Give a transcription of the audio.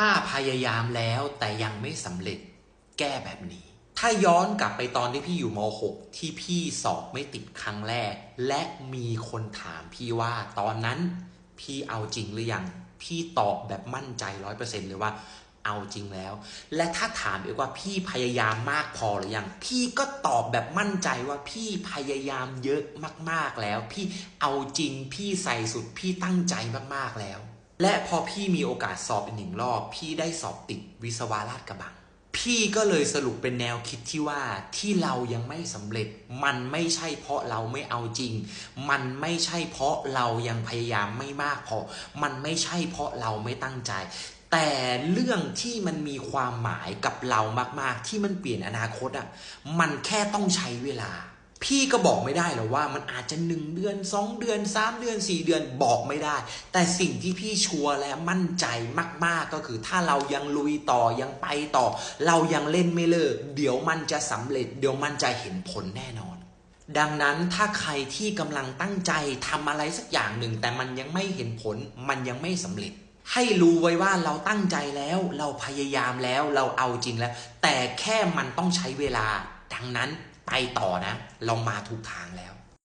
ถ้าพยายามแล้วแต่ยังไม่สำเร็จแก้แบบนี้ ถ้าย้อนกลับไปตอนที่พี่อยู่ม .6 ที่พี่สอบไม่ติดครั้งแรก และมีคนถามพี่ว่าตอนนั้นพี่เอาจริงหรือยัง พี่ตอบแบบมั่นใจร้อยเปอร์เซ็นต์เลยว่าเอาจริงแล้ว และถ้าถามอีกว่าพี่พยายามมากพอหรือยัง พี่ก็ตอบแบบมั่นใจว่าพี่พยายามเยอะมากๆแล้ว พี่เอาจริงพี่ใส่สุดพี่ตั้งใจมากๆแล้ว และพอพี่มีโอกาสสอบอีกหนึ่งรอบ พี่ได้สอบติดวิศวะราชกระบัง พี่ก็เลยสรุปเป็นแนวคิดที่ว่าที่เรายังไม่สำเร็จ มันไม่ใช่เพราะเราไม่เอาจริง มันไม่ใช่เพราะเรายังพยายามไม่มากพอ มันไม่ใช่เพราะเราไม่ตั้งใจ แต่เรื่องที่มันมีความหมายกับเรามากๆ ที่มันเปลี่ยนอนาคตอะมันแค่ต้องใช้เวลา พี่ก็บอกไม่ได้หรอกว่ามันอาจจะหนึ่งเดือนสองเดือนสามเดือนสี่เดือนบอกไม่ได้ แต่สิ่งที่พี่ชัวร์และมั่นใจมาก ๆ ก็คือถ้าเรายังลุยต่อยังไปต่อ เรายังเล่นไม่เลิก เดี๋ยวมันจะสำเร็จ เดี๋ยวมันจะเห็นผลแน่นอน ดังนั้นถ้าใครที่กำลังตั้งใจทำอะไรสักอย่างหนึ่ง แต่มันยังไม่เห็นผล มันยังไม่สำเร็จ ให้รู้ไว้ว่าเราตั้งใจแล้ว เราพยายามแล้วเราเอาจริงแล้ว แต่แค่มันต้องใช้เวลา ดังนั้น ไปต่อนะ เรามาถูกทางแล้ว